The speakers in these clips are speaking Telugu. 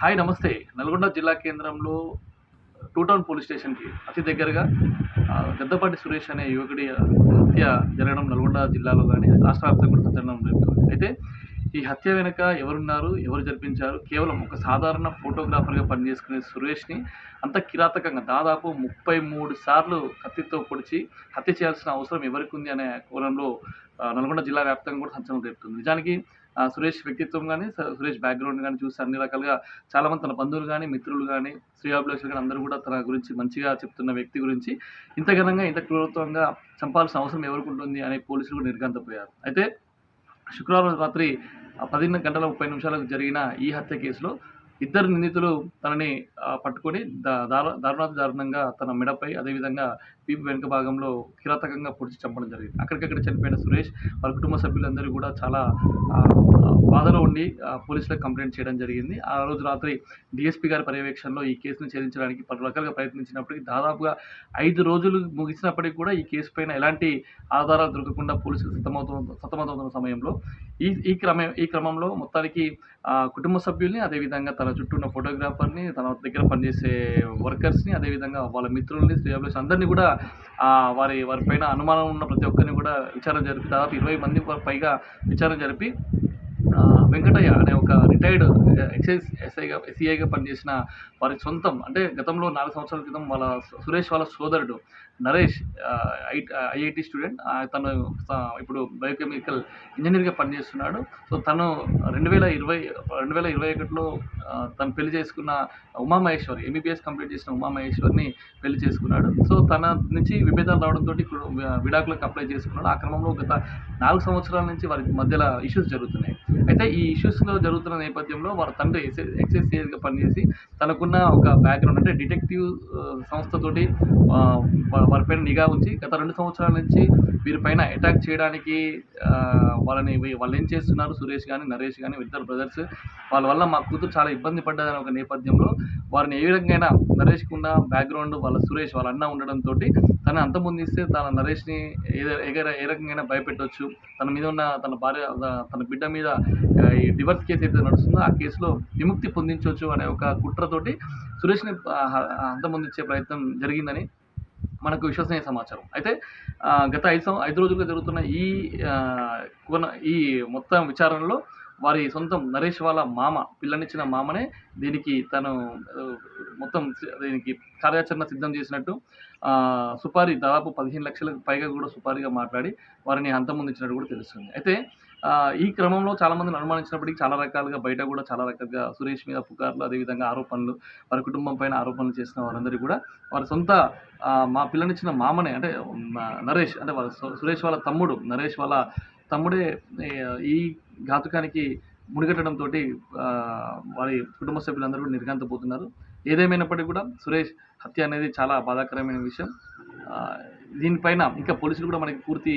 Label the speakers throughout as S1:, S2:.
S1: హాయ్ నమస్తే. నల్గొండ జిల్లా కేంద్రంలో టూ టౌన్ పోలీస్ స్టేషన్కి అతి దగ్గరగా పెద్దపాటి సురేష్ అనే యువకుడి హత్య జరగడం నల్గొండ జిల్లాలో కానీ రాష్ట్ర వ్యాప్తంగా కూడా జరగడం జరుగుతుంది. అయితే ఈ హత్య వెనుక ఎవరున్నారు ఎవరు జరిపించారు? కేవలం ఒక సాధారణ ఫోటోగ్రాఫర్గా పనిచేసుకునే సురేష్ని అంత కిరాతకంగా దాదాపు ముప్పై మూడు సార్లు కత్తితో పొడిచి హత్య చేయాల్సిన అవసరం ఎవరికి ఉంది అనే కోణంలో నల్గొండ జిల్లా వ్యాప్తంగా కూడా సంచలనం రేపుతుంది నిజానికి సురేష్ వ్యక్తిత్వం కానీ సురేష్ బ్యాక్గ్రౌండ్ కానీ చూసి అన్ని రకాలుగా చాలామంది తన బంధువులు కానీ మిత్రులు కానీ శ్రేయాభిలాషులు కానీ అందరూ కూడా తన గురించి మంచిగా చెప్తున్న వ్యక్తి గురించి ఇంత ఘనంగా ఇంత క్రూరత్వంగా చంపాల్సిన అవసరం ఎవరికి ఉంటుంది అనే పోలీసులు కూడా నిర్గంతపోయారు అయితే శుక్రవారం రాత్రి పదిహేను గంటల ముప్పై నిమిషాలకు జరిగిన ఈ హత్య కేసులో ఇద్దరు నిందితులు తనని పట్టుకొని దా- దారుణాతి దారుణంగా తన మెడపై అదేవిధంగా పీపీ వెనుక భాగంలో కిరాతకంగా పొడిచి చంపడం జరిగింది. అక్కడికక్కడ చనిపోయిన సురేష్ వాళ్ళ కుటుంబ సభ్యులందరూ కూడా చాలా బాధలో ఉండి పోలీసులకు కంప్లైంట్ చేయడం జరిగింది. ఆ రోజు రాత్రి డిఎస్పీ గారి పర్యవేక్షణలో ఈ కేసును ఛేదించడానికి పలు రకాలుగా ప్రయత్నించినప్పటికీ దాదాపుగా ఐదు రోజులు ముగిసినప్పటికీ కూడా ఈ కేసు పైన ఎలాంటి ఆధారాలు దొరకకుండా పోలీసులు సతమవుతున్న సతమతమవుతున్న సమయంలో ఈ ఈ క్రమం ఈ క్రమంలో మొత్తానికి ఆ, కుటుంబ సభ్యుల్ని అదేవిధంగా తన చుట్టూ ఉన్న ఫోటోగ్రాఫర్ని తన దగ్గర పనిచేసే వర్కర్స్ని అదేవిధంగా వాళ్ళ మిత్రుల్ని శ్రేయాభిలాష్ అందరినీ కూడా వారి వారి పైన అనుమానం ఉన్న ప్రతి ఒక్కరిని కూడా విచారణ జరిపి దాదాపు ఇరవై మంది పైగా విచారణ జరిపి వెంకటయ్య అనే ఒక రిటైర్డ్ ఎక్సైజ్ ఎస్ఐగా ఎస్ఈఐగా పనిచేసిన వారి సొంతం అంటే గతంలో నాలుగు సంవత్సరాల క్రితం వాళ్ళ సురేష్ వాళ్ళ సోదరుడు Naresh uh, IIT student uh, తను ఇప్పుడు బయోకెమికల్ ఇంజనీర్గా పనిచేస్తున్నాడు. సో తను రెండు వేల ఇరవై రెండు వేల ఇరవై ఒకటిలో తను పెళ్ళి చేసుకున్న ఉమామహేశ్వరి ఎంబీబీఎస్ కంప్లీట్ చేసిన ఉమామహేశ్వరిని పెళ్ళి చేసుకున్నాడు. సో తన నుంచి విభేదాలు రావడంతో ఇప్పుడు విడాకులకు అప్లై చేసుకున్నాడు. ఆ క్రమంలో గత నాలుగు సంవత్సరాల నుంచి వారి మధ్యలో ఇష్యూస్ జరుగుతున్నాయి. అయితే ఈ ఈ ఇష్యూస్లో జరుగుతున్న నేపథ్యంలో వారి తండ్రి ఎక్సైజ్ పనిచేసి తనకున్న ఒక బ్యాక్గ్రౌండ్ అంటే డిటెక్టివ్ సంస్థతోటి వారి పైన వారిపైన నిఘా ఉంచి గత రెండు సంవత్సరాల నుంచి వీరిపైన అటాక్ చేయడానికి వాళ్ళని వాళ్ళు ఏం చేస్తున్నారు? సురేష్ కానీ నరేష్ కానీ ఇద్దరు బ్రదర్స్ వాళ్ళ వల్ల మా కూతురు చాలా ఇబ్బంది పడ్డదని ఒక నేపథ్యంలో వారిని ఏ విధంగా నరేష్కి ఉన్న బ్యాక్గ్రౌండ్ వాళ్ళ సురేష్ వాళ్ళ అన్న ఉండడంతో తన అంతమొందిస్తే తన నరేష్ని ఏ ఏ రకంగా భయపెట్టవచ్చు తన మీద ఉన్న తన భార్య తన బిడ్డ మీద ఈ డివర్స్ కేసు అయితే నడుస్తుందో ఆ కేసులో విముక్తి పొందించవచ్చు అనే ఒక కుట్రతోటి సురేష్ని అంతమొందించే ప్రయత్నం జరిగిందని మనకు విశ్వసనీయ సమాచారం. అయితే గత ఐదు ఐదు రోజులుగా జరుగుతున్న ఈ కొన- ఈ మొత్తం విచారణలో వారి సొంతం నరేష్ వాళ్ళ మామ పిల్లనిచ్చిన మామనే దీనికి తను మొత్తం దీనికి కార్యాచరణ సిద్ధం చేసినట్టు సుపారి సుపారీ దాదాపు పదిహేను లక్షలకు పైగా కూడా సుపారీగా మాట్లాడి వారిని అంతమొందించినట్టు కూడా తెలుస్తుంది. అయితే ఈ క్రమంలో చాలామందిని అనుమానించినప్పటికీ చాలా రకాలుగా బయట కూడా చాలా రకాలుగా సురేష్ మీద పుకార్లు అదేవిధంగా ఆరోపణలు వారి కుటుంబం పైన ఆరోపణలు చేసిన వారందరూ కూడా వారి సొంత మా పిల్లనిచ్చిన మామనే అంటే నరేష్ అంటే వాళ్ళ సురేష్ వాళ్ళ తమ్ముడు నరేష్ వాళ్ళ తమ్ముడే ఈ ఘాతుకానికి ముడిగట్టడంతో వారి కుటుంబ సభ్యులందరూ కూడా నిర్గాంతపోతున్నారు ఏదేమైనప్పటికీ కూడా సురేష్ హత్య అనేది చాలా బాధాకరమైన విషయం. దీనిపైన ఇంకా పోలీసులు కూడా మనకి పూర్తి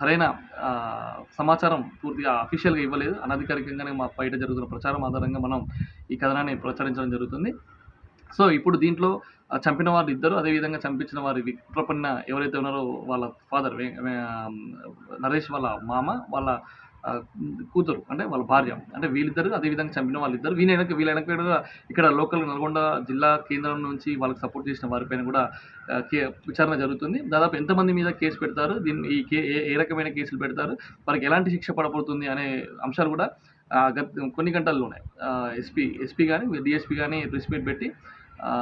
S1: సరైన సమాచారం పూర్తిగా అఫీషియల్గా ఇవ్వలేదు. అనధికారికంగానే మా బయట జరుగుతున్న ప్రచారం ఆధారంగా మనం ఈ కథనాన్ని ప్రచురించడం జరుగుతుంది. సో ఇప్పుడు దీంట్లో చంపిన వారు ఇద్దరు అదేవిధంగా చంపించిన వారి కుట్రపడిన ఎవరైతే ఉన్నారో వాళ్ళ ఫాదర్ నరేష్ వాళ్ళ మామ వాళ్ళ కూతురు అంటే వాళ్ళ భార్య. అంటే వీళ్ళిద్దరు అదేవిధంగా చంపిన వాళ్ళిద్దరు వీళ్ళ వెనక వీళ్ళ వెనక కూడా ఇక్కడ లోకల్ నల్గొండ జిల్లా కేంద్రం నుంచి వాళ్ళకి సపోర్ట్ చేసిన వారిపైన కూడా కే విచారణ జరుగుతుంది. దాదాపు ఎంతమంది మీద కేసు పెడతారు? దీన్ని ఈ కే ఏ- ఏ రకమైన కేసులు పెడతారు? వారికి ఎలాంటి శిక్ష పడబోతుంది అనే అంశాలు కూడా గత కొన్ని గంటల్లోనే ఎస్పీ ఎస్పీ కానీ డిఎస్పీ కానీ ప్రెస్ మీట్ పెట్టి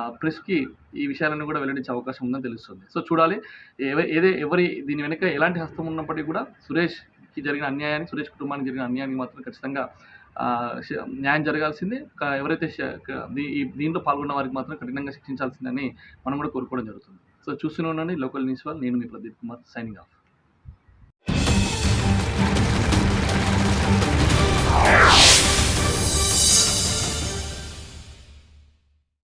S1: ప్రెస్కి ఈ విషయాలను కూడా వెల్లడించే అవకాశం ఉందని తెలుస్తుంది. సో చూడాలి. ఏదే ఎవరి దీని వెనుక ఎలాంటి హస్తం ఉన్నప్పటికీ కూడా సురేష్ జరిగిన అన్యాయానికి సురేష్ కుటుంబానికి జరిగిన అన్యాయానికి మాత్రం ఖచ్చితంగా న్యాయం జరగాల్సింది. ఎవరైతే దీంట్లో పాల్గొన్న వారికి మాత్రం కఠినంగా శిక్షించాల్సిందని మనం కూడా కోరుకోవడం జరుగుతుంది. సో చూస్తూనే ఉండండి. లోకల్ న్యూస్ వాళ్ళు నేను మీ ప్రదీప్ కుమార్ సైనింగ్ ఆఫ్